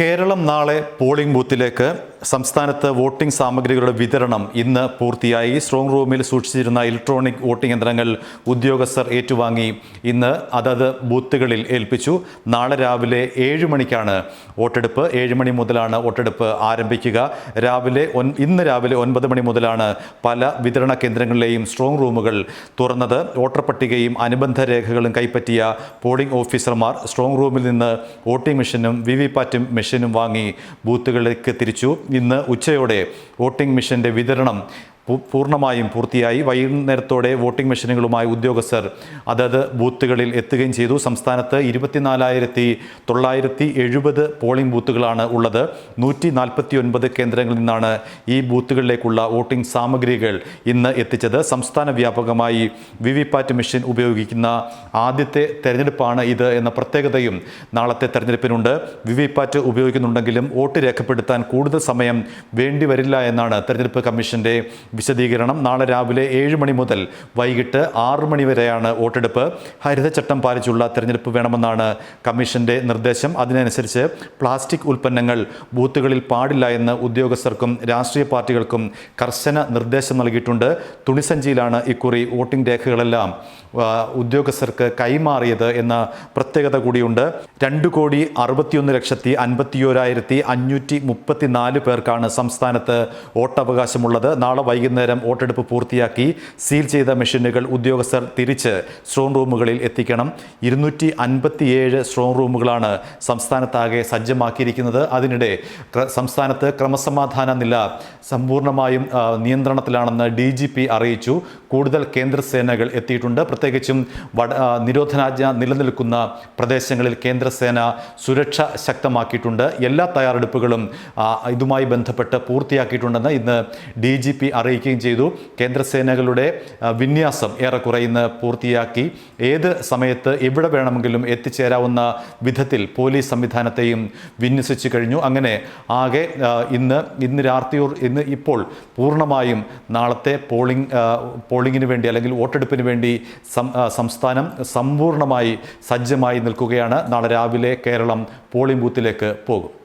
കേരളം നാളെ പോളിംഗ് ബൂത്തിലേക്ക് സംസ്ഥാനത്ത് വോട്ടിംഗ് സാമഗ്രികളുടെ വിതരണം ഇന്ന് പൂർത്തിയായി. സ്ട്രോങ് റൂമിൽ സൂക്ഷിച്ചിരുന്ന ഇലക്ട്രോണിക് വോട്ടിംഗ് യന്ത്രങ്ങൾ ഉദ്യോഗസ്ഥർ ഏറ്റുവാങ്ങി. ഇന്ന് അതത് ബൂത്തുകളിൽ ഏൽപ്പിച്ചു. നാളെ രാവിലെ ഏഴ് മണിക്കാണ് വോട്ടെടുപ്പ്. ഏഴ് മണി മുതലാണ് വോട്ടെടുപ്പ് ആരംഭിക്കുക. രാവിലെ ഇന്ന് രാവിലെ ഒൻപത് മണി മുതലാണ് പല വിതരണ കേന്ദ്രങ്ങളിലെയും സ്ട്രോങ് റൂമുകൾ തുറന്നത്. വോട്ടർ പട്ടികയും അനുബന്ധ രേഖകളും കൈപ്പറ്റിയ പോളിംഗ് ഓഫീസർമാർ സ്ട്രോങ് റൂമിൽ നിന്ന് വോട്ടിംഗ് മെഷീനും വി വി പാറ്റും മെഷീനും വാങ്ങി ബൂത്തുകളിലേക്ക് തിരിച്ചു. ഇന്ന് ഉച്ചയോടെ വോട്ടിംഗ് മെഷീന്റെ വിതരണം പൂർണമായും പൂർത്തിയായി. വൈകുന്നേരത്തോടെ വോട്ടിംഗ് മെഷീനുകളുമായി ഉദ്യോഗസ്ഥർ അതത് ബൂത്തുകളിൽ എത്തുകയും ചെയ്തു. സംസ്ഥാനത്ത് ഇരുപത്തിനാലായിരത്തി തൊള്ളായിരത്തി എഴുപത് പോളിംഗ് ബൂത്തുകളാണ് ഉള്ളത്. നൂറ്റി നാൽപ്പത്തി ഒൻപത് കേന്ദ്രങ്ങളിൽ നിന്നാണ് ഈ ബൂത്തുകളിലേക്കുള്ള വോട്ടിംഗ് സാമഗ്രികൾ ഇന്ന് എത്തിച്ചത്. സംസ്ഥാന വ്യാപകമായി വി വി പാറ്റ് മെഷീൻ ഉപയോഗിക്കുന്ന ആദ്യത്തെ തെരഞ്ഞെടുപ്പാണ് ഇത് എന്ന പ്രത്യേകതയും നാളത്തെ തെരഞ്ഞെടുപ്പിനുണ്ട്. വി വി പാറ്റ് ഉപയോഗിക്കുന്നുണ്ടെങ്കിലും വോട്ട് രേഖപ്പെടുത്താൻ കൂടുതൽ സമയം വേണ്ടിവരില്ല എന്നാണ് തെരഞ്ഞെടുപ്പ് കമ്മീഷന്റെ വിശദീകരണം. നാളെ രാവിലെ ഏഴ് മണി മുതൽ വൈകിട്ട് ആറ് മണി വരെയാണ് വോട്ടെടുപ്പ്. ഹരിതചട്ടം പാലിച്ചുള്ള തെരഞ്ഞെടുപ്പ് വേണമെന്നാണ് കമ്മീഷന്റെ നിർദ്ദേശം. അതിനനുസരിച്ച് പ്ലാസ്റ്റിക് ഉൽപ്പന്നങ്ങൾ ബൂത്തുകളിൽ പാടില്ല എന്ന് ഉദ്യോഗസ്ഥർക്കും രാഷ്ട്രീയ പാർട്ടികൾക്കും കർശന നിർദ്ദേശം നൽകിയിട്ടുണ്ട്. തുണിസഞ്ചിയിലാണ് ഇക്കുറി വോട്ടിംഗ് രേഖകളെല്ലാം ഉദ്യോഗസ്ഥർക്ക് കൈമാറിയത് എന്ന പ്രത്യേകത കൂടിയുണ്ട്. രണ്ട് കോടി അറുപത്തിയൊന്ന് ലക്ഷത്തി അൻപത്തിയോരായിരത്തി അഞ്ഞൂറ്റി മുപ്പത്തിനാല് പേർക്കാണ് സംസ്ഥാനത്ത് വോട്ടവകാശമുള്ളത്. നാളെ വൈകുന്നേരം വോട്ടെടുപ്പ് പൂർത്തിയാക്കി സീൽ ചെയ്ത മെഷീനുകൾ ഉദ്യോഗസ്ഥർ തിരിച്ച് സ്ട്രോങ് റൂമുകളിൽ എത്തിക്കണം. ഇരുന്നൂറ്റി അൻപത്തിയേഴ് സ്ട്രോങ് റൂമുകളാണ് സംസ്ഥാനത്താകെ സജ്ജമാക്കിയിരിക്കുന്നത്. അതിനിടെ സംസ്ഥാനത്ത് ക്രമസമാധാന നില സമ്പൂർണമായും നിയന്ത്രണത്തിലാണെന്ന് ഡി ജി പി അറിയിച്ചു. കൂടുതൽ കേന്ദ്ര സേനകൾ എത്തിയിട്ടുണ്ട്. പ്രത്യേകിച്ചും വട നിരോധനാജ്ഞ നിലനിൽക്കുന്ന പ്രദേശങ്ങളിൽ കേന്ദ്രസേന സുരക്ഷ ശക്തമാക്കിയിട്ടുണ്ട്. എല്ലാ തയ്യാറെടുപ്പുകളും ഇതുമായി ബന്ധപ്പെട്ട് പൂർത്തിയാക്കിയിട്ടുണ്ടെന്ന് ഇന്ന് ഡി ജി പി അറിയിക്കുകയും ചെയ്തു. കേന്ദ്രസേനകളുടെ വിന്യാസം ഏറെക്കുറെ ഇന്ന് പൂർത്തിയാക്കി. ഏത് സമയത്ത് എവിടെ വേണമെങ്കിലും എത്തിച്ചേരാവുന്ന വിധത്തിൽ പോലീസ് സംവിധാനത്തെയും വിന്യസിച്ചു കഴിഞ്ഞു. അങ്ങനെ ആകെ ഇന്ന് ഇന്ന് രാത്രിയൂർ ഇന്ന് ഇപ്പോൾ പൂർണമായും നാളത്തെ പോളിംഗ് പോളിംഗിന് വേണ്ടി അല്ലെങ്കിൽ വോട്ടെടുപ്പിന് വേണ്ടി സംസ്ഥാനം സമ്പൂർണമായി സജ്ജമായി നിൽക്കുകയാണ്. നാളെ രാവിലെ കേരളം പോളിംഗ് ബൂത്തിലേക്ക് പോകും.